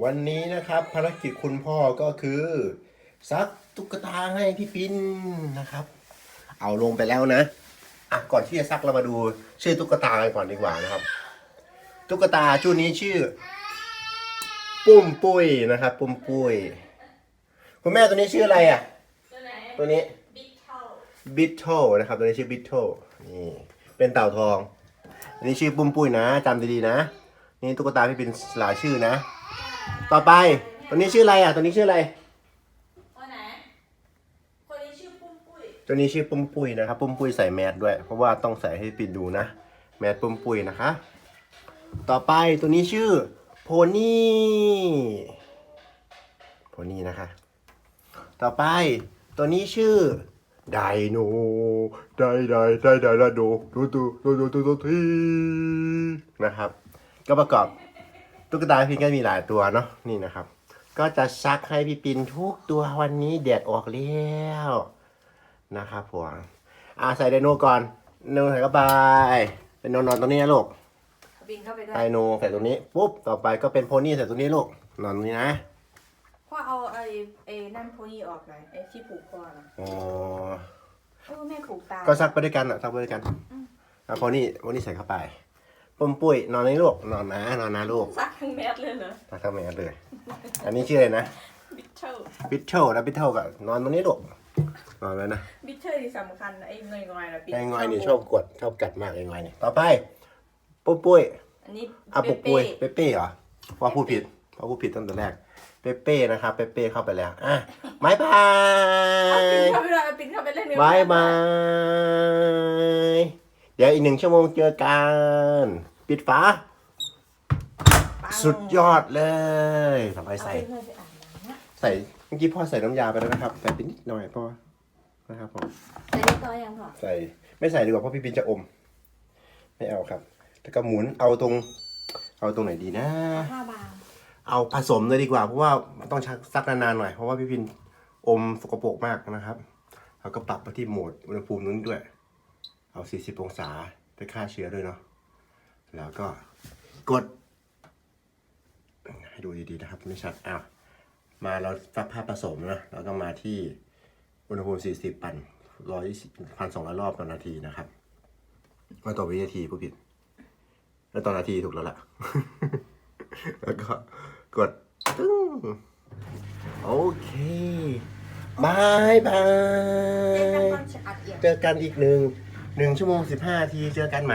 วันนี้นะครับภารกิจคุณพ่อก็คือซักตุ๊กตาให้พี่ปินนะครับ เอาลงไปแล้วนะอะก่อนที่จะซักเรามาดูชื่อตุ๊กตากันก่อนดีกว่านะครับ ตุ๊กตาชุดนี้ชื่อ ปุ้มปุ้ยนะครับ ปุ้มปุ้ยคุณแม่ตัวนี้ชื่ออะไรอะ ตัวไหนตัวนี้บิ๊กเท่าบิทเทิลนะครับ ตัวนี้ชื่อบิทเทิลนี่เป็นเต่าทองอันนี้ชื่อปุ้มปุ้ยนะจำดีๆนะ นี่ตุ๊กตาพี่เป็นหลายชื่อนะ ต่อไป ตัวนี้ชื่ออะไรอะ ตัวนี้ชื่ออะไรตัวไหน คนนี้ชื่อปุ้มปุ้ยตัวนี้ชื่อปุ้มปุ้ยนะครับ ปุ้มปุ้ยใส่แมสด้วย เพราะว่าต้องใส่ให้ปิดดูนะ แมสปุ้มปุ้ยนะคะ ต่อไปตัวนี้ชื่อโพนี่ โพนี่นะคะ ต่อไปตัวนี้ชื่อไดโนไดไดไดไดไดโดดูดูดูดูดูดูทีนะครับ ก็ประกอบ ตุ๊กตาพี่ก็มีหลายตัวเนาะนี่นะครับ ก็จะซักให้พี่ปินทุกตัววันนี้แดดออกแล้วนะครับผมอ่าใส่ไดโนก่อนไดโนใส่เข้าไปเป็นนอนนอนตรงนี้นะลูกบินเข้าไปด้วไดยโนใส่ตรงนี้ปุ๊บต่อไปก็เป็นโพนี่ใส่ตรงนี้ลูกนอนตรงนี้นะพ่อเอาไอ้ไอ้นั่นโพนี่ออกหน่อยไอ้ที่ผูกคอนะอ๋อเออแม่ผูกตาก็ซักไปด้วยกันอะซักไปด้วยกันอะโพนี่โพนี่ใส่เข้าไป ปุ้มปุ้ยนอนนี่ลูกนอนนะนอนนะลูกซักทั้งแมสเลยเหรอซักทั้งแมสเลย อันนี้ชื่ออะไรนะบิ๊กเทิลบิทเทิลนะบิทเทิลกับนอนตรงนี้ลูกนอนเลยนะบิ๊กเทิลที่สำคัญนะไอ้เงยงอยนะบิ๊กไอ้งอยนี่ชอบกดชอบกัดมากไอ้งอยนี่ต่อไปปุ้มปุ้ยอันนี้อะปุกปุ้ยเป้เปเป้เหรอว่าพูดผิดว่าพูดผิดตั้งแต่แรกเปเป้นะครับเปเป้เข้าไปแล้วอะบายบาเอาปินยเข้าไปเลยเอาปินเข้าไปเล่นในบายบาย เดี๋ยวอีกหนึ่งชั่วโมงเจอกัน ปิดฝาปังสุดยอดเลยต่อไปเอาใส่ไปเพื่อนไปอาบน้ำนะใส่เมื่อกี้พ่อใส่น้ำยาไปแล้วนะครับใส่ไปนิดหน่อยพ่อนะครับผมใส่เรียบร้อยยังพ่อใส่ไม่ใส่ดีกว่าเพราะพี่ปินจะอม ไม่เอาครับ แล้วก็หมุนเอาตรง เอาตรงไหนดีนะ ผ้าบางเอาผสมเลยดีกว่าเพราะว่ามันต้องชักซักนานๆหน่อยเพราะว่าพี่พินอมสกปรกมากนะครับเราก็ปรับไปที่โหมดอุณหภูมินู้นด้วย เอา 40 องศาไปฆ่าเชื้อด้วยเนาะ แล้วก็กด ให้ดูดีๆนะครับ ไม่ชัดอ้าวมาเราซักผ้าผสมนะแล้วก็มาที่อุณหภูมิ 40 ปัน120พันสองร้อยรอบต่อนาทีนะครับว่าต่อวินาทีผู้ผิด แล้วต่อนาทีถูกแล้วล่ะ แล้วก็กดตึ้งโอเคบายบาเจ๊ยน้ำมันจะอัดเอียงเจอกันอีกหนึ่งหนึ่งชั่วโมงสิบห้าทีเจอกันไหม